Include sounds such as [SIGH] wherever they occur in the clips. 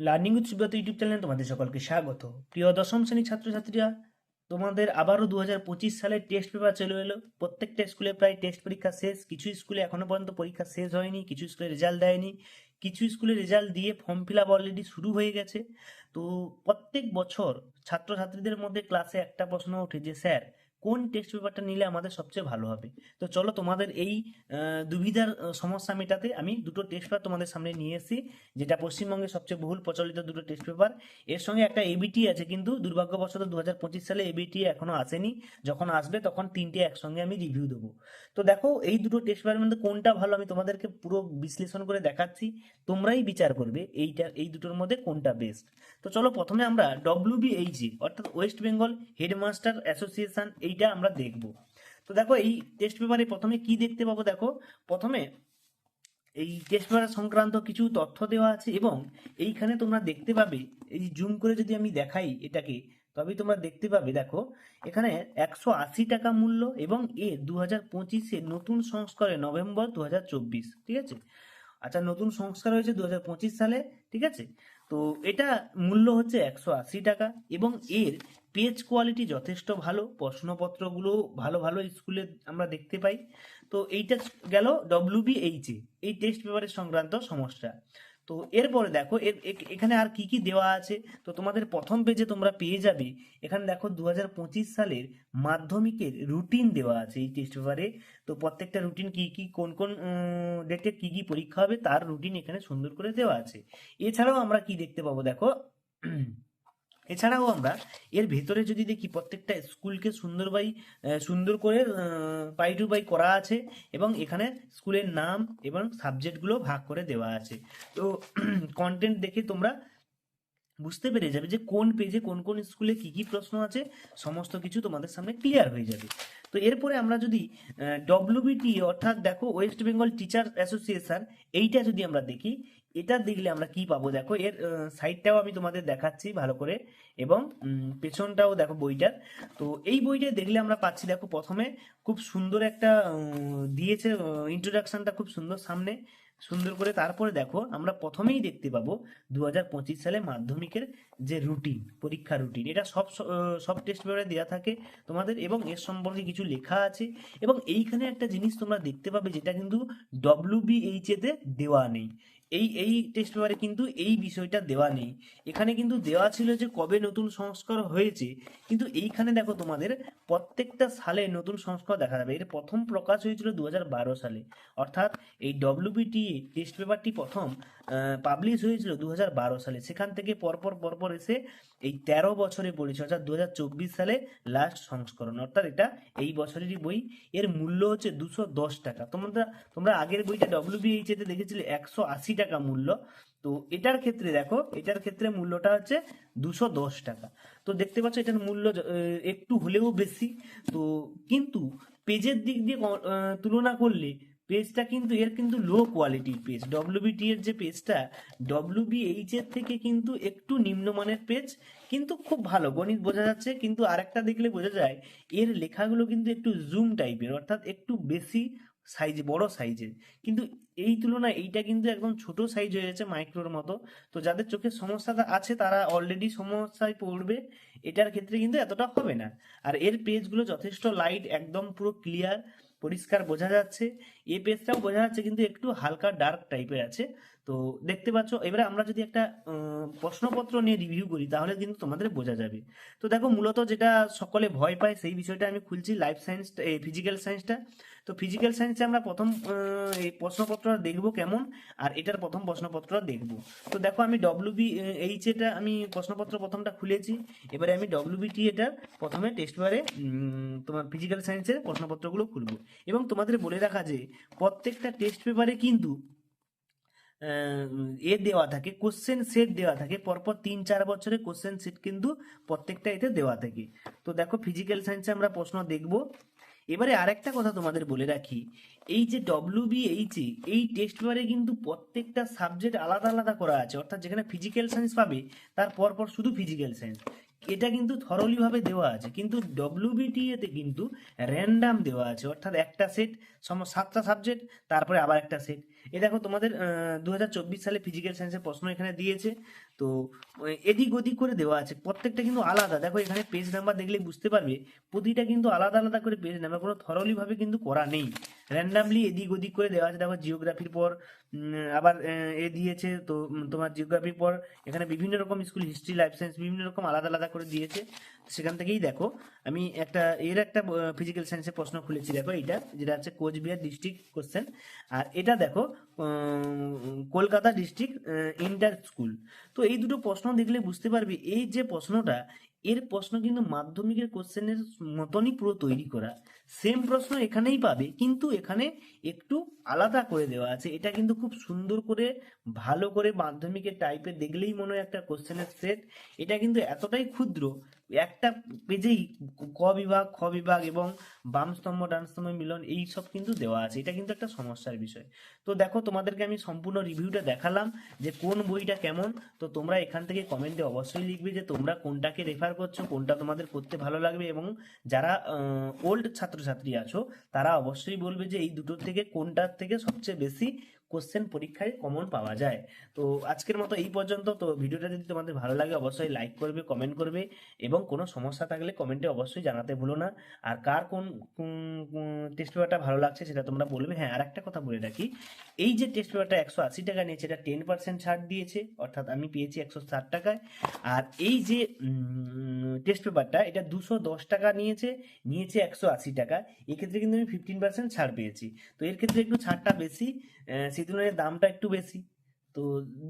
Learning with Subrata YouTube চ্যানেলে তোমাদের সকলকে স্বাগত। প্রিয় দশম শ্রেণির ছাত্রছাত্রীরা, তোমাদের আবারও দু হাজার পঁচিশ সালের টেস্ট পেপার চলে এলো। প্রত্যেকটা স্কুলে প্রায় টেস্ট পরীক্ষা শেষ। কিছু স্কুলে এখনও পর্যন্ত পরীক্ষা শেষ হয়নি, কিছু স্কুলে রেজাল্ট দেয়নি। কিছু স্কুলে রেজাল্ট দিয়ে ফর্ম ফিল আপ অলরেডি শুরু হয়ে গেছে। তো প্রত্যেক বছর ছাত্রছাত্রীদের মধ্যে ক্লাসে একটা প্রশ্ন ওঠে যে, স্যার কোন টেস্ট পেপারটা নিলে আমাদের সবচেয়ে ভালো হবে? তো চলো তোমাদের এই দুবিধার সমস্যা মেটাতে আমি দুটো টেস্ট পেপার তোমাদের সামনে নিয়ে এসেছি, যেটা পশ্চিমবঙ্গের সবচেয়ে বহুল প্রচলিত দুটো টেস্ট পেপার এর সঙ্গে একটা এবিটি আছে কিন্তু দুর্ভাগ্যবশত দু হাজার পঁচিশ সালে এবিটি এখনও আসেনি। যখন আসবে তখন তিনটে একসঙ্গে আমি রিভিউ দেবো। তো দেখো, এই দুটো টেস্ট পেপারের মধ্যে কোনটা ভালো আমি তোমাদেরকে পুরো বিশ্লেষণ করে দেখাচ্ছি। তোমরাই বিচার করবে এইটা, এই দুটোর মধ্যে কোনটা বেস্ট তো চলো প্রথমে আমরা ডব্লিউবিএইচজি অর্থাৎ ওয়েস্ট বেঙ্গল হেডমাস্টার অ্যাসোসিয়েশন এইটা আমরা দেখব। তো দেখো, এই টেস্ট পেপারে প্রথমে কি দেখতে পাবো দেখো? প্রথমে এই টেস্ট পেপার সংক্রান্ত কিছু তথ্য দেওয়া আছে এবং এইখানে তোমরা দেখতে পাবে, এই জুম করে যদি আমি দেখাই এটাকে তবে তোমরা দেখতে পাবে দেখো, এখানে একশো আশি টাকা মূল্য এবং এ দু হাজার পঁচিশে নতুন সংস্করণে নভেম্বর দু হাজার চব্বিশ, ঠিক আছে? আচ্ছা নতুন সংস্কার হয়েছে দু হাজার পঁচিশ সালে, ঠিক আছে? তো এটা মূল্য হচ্ছে একশো আশি টাকা এবং এর পেজ কোয়ালিটি যথেষ্ট ভালো, প্রশ্নপত্রগুলো ভালো ভালো স্কুলে আমরা দেখতে পাই। তো এইটা গেল ডব্লিউবিএইচ এই টেস্ট পেপারের সংক্রান্ত সমস্যা। তো এরপরে দেখো, এর এখানে আর কি কি দেওয়া আছে? তো তোমাদের প্রথম পেজে তোমরা পেয়ে যাবে, এখানে দেখো দু হাজার পঁচিশ সালের মাধ্যমিকের রুটিন দেওয়া আছে এই টেস্ট পেপারে তো প্রত্যেকটা রুটিন কি কি, কোন কোন ডেটে কি কি পরীক্ষা হবে, তার রুটিন এখানে সুন্দর করে দেওয়া আছে। এছাড়াও আমরা কি দেখতে পাবো দেখো? এছাড়াও আমরা এর ভেতরে যদি দেখি প্রত্যেকটা স্কুলকে সুন্দর বাই সুন্দর করে বাই টু বাই করা আছে এবং এখানে স্কুলের নাম এবং সাবজেক্টগুলো ভাগ করে দেওয়া আছে। তো [CLEARS THROAT] কন্টেন্ট দেখে তোমরা বুঝতে পেরে যাবে যে কোন পেজে কোন কোন স্কুলে কি কি প্রশ্ন আছে, সমস্ত কিছু তোমাদের সামনে ক্লিয়ার হয়ে যাবে। তো এরপরে আমরা যদি ডব্লিউবিটি অর্থাৎ দেখো ওয়েস্ট বেঙ্গল টিচার অ্যাসোসিয়েশন এইটা যদি আমরা দেখি এটা দেখলে আমরা কি পাবো? দেখো, এর সাইডটাও আমি তোমাদের দেখাচ্ছি ভালো করে এবং পেছনটাও দেখো বইটার। তো এই বইটা দেখলে আমরা পাচ্ছি, দেখো প্রথমে খুব সুন্দর একটা দিয়েছে ইন্ট্রোডাকশনটা খুব সুন্দর সামনে, সুন্দর করে। তারপরে দেখো, আমরা প্রথমেই দেখতে পাবো দু হাজার পঁচিশ সালে মাধ্যমিকের যে রুটিন পরীক্ষা রুটিন এটা সব সব টেস্ট পেপারে দেওয়া থাকে তোমাদের এবং এর সম্পর্কে কিছু লেখা আছে এবং এইখানে একটা জিনিস তোমরা দেখতে পাবে যেটা কিন্তু ডব্লিউবিএইচ এতে দেওয়া নেই। এই এই টেস্ট পেপারে কিন্তু এই বিষয়টা দেওয়া নেই। এখানে কিন্তু দেওয়া ছিল যে কবে নতুন সংস্কার হয়েছে। কিন্তু এইখানে দেখো তোমাদের প্রত্যেকটা সালে নতুন সংস্কার দেখা যাবে। এর প্রথম প্রকাশ হয়েছিল দু হাজার বারো সালে। অর্থাৎ এই ডব্লিউবিটি টেস্ট পেপারটি প্রথম পাবলিশ হয়েছিল দু হাজার বারো সালে। সেখান থেকে পরপর পরপর এসে এই তেরো বছরে পড়েছে অর্থাৎ দু সালে লাস্ট সংস্করণ, অর্থাৎ এটা এই বছরেরই বই। এর মূল্য হচ্ছে দুশো দশ টাকা। তোমরা তোমরা আগের বইটা ডব্লিউবিএইচ এতে দেখেছিলে, একশো আশি টাকা মূল্য। তো এটার ক্ষেত্রে দেখো, এটার ক্ষেত্রে মূল্যটা হচ্ছে দুশো দশ টাকা। তো দেখতে পাচ্ছ এটার মূল্য একটু হলেও বেশি। তো কিন্তু পেজের দিক দিয়ে তুলনা করলে পেজটা কিন্তু এর কিন্তু লো কোয়ালিটির পেজ ডব্লিউবিটি এর যে পেজটা ডব্লিউবিএইচ এর থেকে কিন্তু একটু নিম্নমানের পেজ কিন্তু খুব ভালো। গণিত বোঝা যাচ্ছে, কিন্তু আরেকটা দেখলে বোঝা যায়, এর লেখাগুলো কিন্তু একটু জুম টাইপের অর্থাৎ একটু বেশি সাইজ বড় সাইজের কিন্তু এই তুলনায় এইটা কিন্তু একদম ছোট সাইজ হয়ে যাচ্ছে মাইক্রোর মতো। তো যাদের চোখের সমস্যাটা আছে, তারা অলরেডি সমস্যায় পড়বে, এটার ক্ষেত্রে কিন্তু এতটা হবে না। আর এর পেজগুলো যথেষ্ট লাইট একদম পুরো ক্লিয়ার পরিষ্কার বোঝা যাচ্ছে এই পেজটাও বোঝা যাচ্ছে কিন্তু একটু হালকা ডার্ক টাইপের আছে। তো দেখতে পাচ্ছ, এবারে আমরা যদি একটা প্রশ্নপত্র নিয়ে রিভিউ করি, তাহলে কিন্তু তোমাদের বোঝা যাবে। তো দেখো, মূলত যেটা সকলে ভয় পায়, সেই বিষয়টা আমি খুলছি লাইফ সায়েন্স ফিজিক্যাল সায়েন্সটা তো ফিজিক্যাল সায়েন্সে আমরা প্রথম এই প্রশ্নপত্রটা দেখব কেমন, আর এটার প্রথম প্রশ্নপত্রটা দেখব। তো দেখো, আমি ডব্লিউবি এইচ এটা আমি প্রশ্নপত্র প্রথমটা খুলেছি। এবারে আমি ডব্লিউবিটি এটার প্রথমে টেস্ট বারে তোমার ফিজিক্যাল সায়েন্সের প্রশ্নপত্রগুলো খুলব। এবং তোমাদের বলে রাখা যে, প্রত্যেকটা টেস্ট পেপারে কিন্তু এ দেওয়া থাকে কোশ্চেন সেট দেওয়া থাকে, পরপর তিন চার বছরে কোশ্চেন সেট কিন্তু প্রত্যেকটা এতে দেওয়া থাকে। তো দেখো ফিজিক্যাল সায়েন্সে আমরা প্রশ্ন দেখব। এবারে আরেকটা কথা তোমাদের বলে রাখি, এই যে ডব্লিউবিএইচ এই টেস্ট পেপারে কিন্তু প্রত্যেকটা সাবজেক্ট আলাদা আলাদা করা আছে। অর্থাৎ যেখানে ফিজিক্যাল সায়েন্স পাবে, তার পরপর শুধু ফিজিক্যাল সায়েন্স এটা কিন্তু থরলি ভাবে দেওয়া আছে, কিন্তু ডব্লিউবিটি এতে কিন্তু র্যান্ডাম দেওয়া আছে। অর্থাৎ একটা সেট সম সাতটা সাবজেক্ট তারপরে আবার একটা সেট এ দেখো তোমাদের দু হাজার চব্বিশ সালে ফিজিক্যাল সায়েন্সের প্রশ্ন এখানে দিয়েছে। তো এদিক ওদিক করে দেওয়া আছে। প্রত্যেকটা কিন্তু আলাদা। দেখো এখানে পেজ নাম্বার দেখলে বুঝতে পারবে। প্রতিটা কিন্তু আলাদা আলাদা করে পেজ নাম্বার কোনো থরলিভাবে কিন্তু করা নেই। র্যান্ডামলি এদিক ওদিক করে দেওয়া আছে। দেখো জিওগ্রাফির পর আবার, এ দিয়েছে, তো তোমার জিওগ্রাফির পর এখানে বিভিন্ন রকম স্কুল হিস্ট্রি লাইফ সায়েন্স বিভিন্ন রকম আলাদা আলাদা করে দিয়েছে। সেখান থেকেই দেখো, আমি একটা, এর একটা ফিজিক্যাল সায়েন্সের প্রশ্ন খুলেছি। দেখো এইটা, যেটা হচ্ছে কোচবিহার ডিস্ট্রিক্ট কোশ্চেন আর এটা দেখো কলকাতা ডিস্ট্রিক্ট ইন্টার স্কুল তো এই দুটো প্রশ্ন দেখলে বুঝতে পারবে, এই যে প্রশ্নটা এর প্রশ্ন কিন্তু মাধ্যমিকের কোশ্চেনের মতনই পুরো তৈরি করা। সেম প্রশ্ন এখানেই পাবে, কিন্তু এখানে একটু আলাদা করে দেওয়া আছে। এটা কিন্তু খুব সুন্দর করে, ভালো করে মাধ্যমিকের টাইপে দেখলেই মনে হয় একটা কোশ্চেনের সেট এটা কিন্তু এতটাই ক্ষুদ্র, একটা পেজেই ক বিভাগ, খ বিভাগ এবং বাম স্তম্ভ ডান স্তম্ভ মিলন, এই সব কিন্তু দেওয়া আছে। এটা কিন্তু একটা সমস্যার বিষয়। তো দেখো, তোমাদেরকে আমি সম্পূর্ণ রিভিউটা দেখালাম যে কোন বইটা কেমন। তো তোমরা এখান থেকে কমেন্টে অবশ্যই লিখবে যে তোমরা কোনটাকে রেফার করছ, কোনটা তোমাদের পড়তে ভালো লাগবে এবং যারা ওল্ড ছাত্রছাত্রী আছো, তারা অবশ্যই বলবে যে এই দুটোর থেকে কোনটার থেকে সবচেয়ে বেশি কোশ্চেন পরীক্ষায় কমন পাওয়া যায়। তো আজকের মতো এই পর্যন্ত। তো ভিডিওটা যদি তোমাদের ভালো লাগে, অবশ্যই লাইক করবে কমেন্ট করবে এবং কোনো সমস্যা থাকলে কমেন্টে অবশ্যই জানাতে ভুলো না। আর কার কোন টেস্ট পেপারটা ভালো লাগছে সেটা তোমরা বলবে। হ্যাঁ আর একটা কথা বলে রাখি। এই যে টেস্ট পেপারটা একশো আশি টাকা নিয়েছে, এটা টেন পার্সেন্ট ছাড় দিয়েছে, অর্থাৎ আমি পেয়েছি একশো ষাট টাকায়। আর এই যে টেস্ট পেপারটা এটা দুশো দশ টাকা নিয়েছে নিয়েছে একশো আশি টাকা। এক্ষেত্রে কিন্তু আমি ফিফটিন পার্সেন্ট ছাড় পেয়েছি। তো এর ক্ষেত্রে একটু ছাড়টা বেশি সেই তুলনায় দামটা একটু বেশি। তো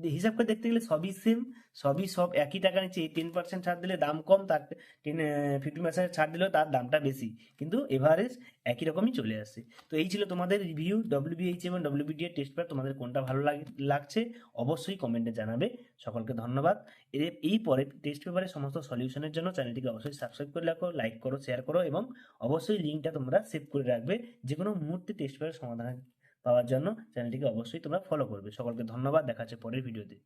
হিসাব করে দেখতে গেলে সবই সেম সবই সব একই টাকা নিচ্ছে। টেন পার্সেন্ট ছাড় দিলে দাম কম, তার টেন ফিফটিন পার্সেন্ট ছাড় দিলেও তার দামটা বেশি। কিন্তু এভারেজ একই রকমই চলে আসে। তো এই ছিল তোমাদের রিভিউ ডব্লিউবিএইচ এবং ডব্লিউবিডি এর টেস্ট পেপার তোমাদের কোনটা ভালো লাগ- লাগছে অবশ্যই কমেন্টে জানাবে। সকলকে ধন্যবাদ। এর এই পরে টেস্ট পেপারের সমস্ত সলিউশনের জন্য চ্যানেলটিকে অবশ্যই সাবস্ক্রাইব করে রাখো লাইক করো শেয়ার করো এবং অবশ্যই লিঙ্কটা তোমরা সেভ করে রাখবে। যে কোনো মুহূর্তে টেস্ট পেপারের সমাধান পাওয়ার জন্য চ্যানেলটিকে অবশ্যই তোমরা ফলো করবে। সকলকে ধন্যবাদ। দেখা হচ্ছে পরের ভিডিওতে।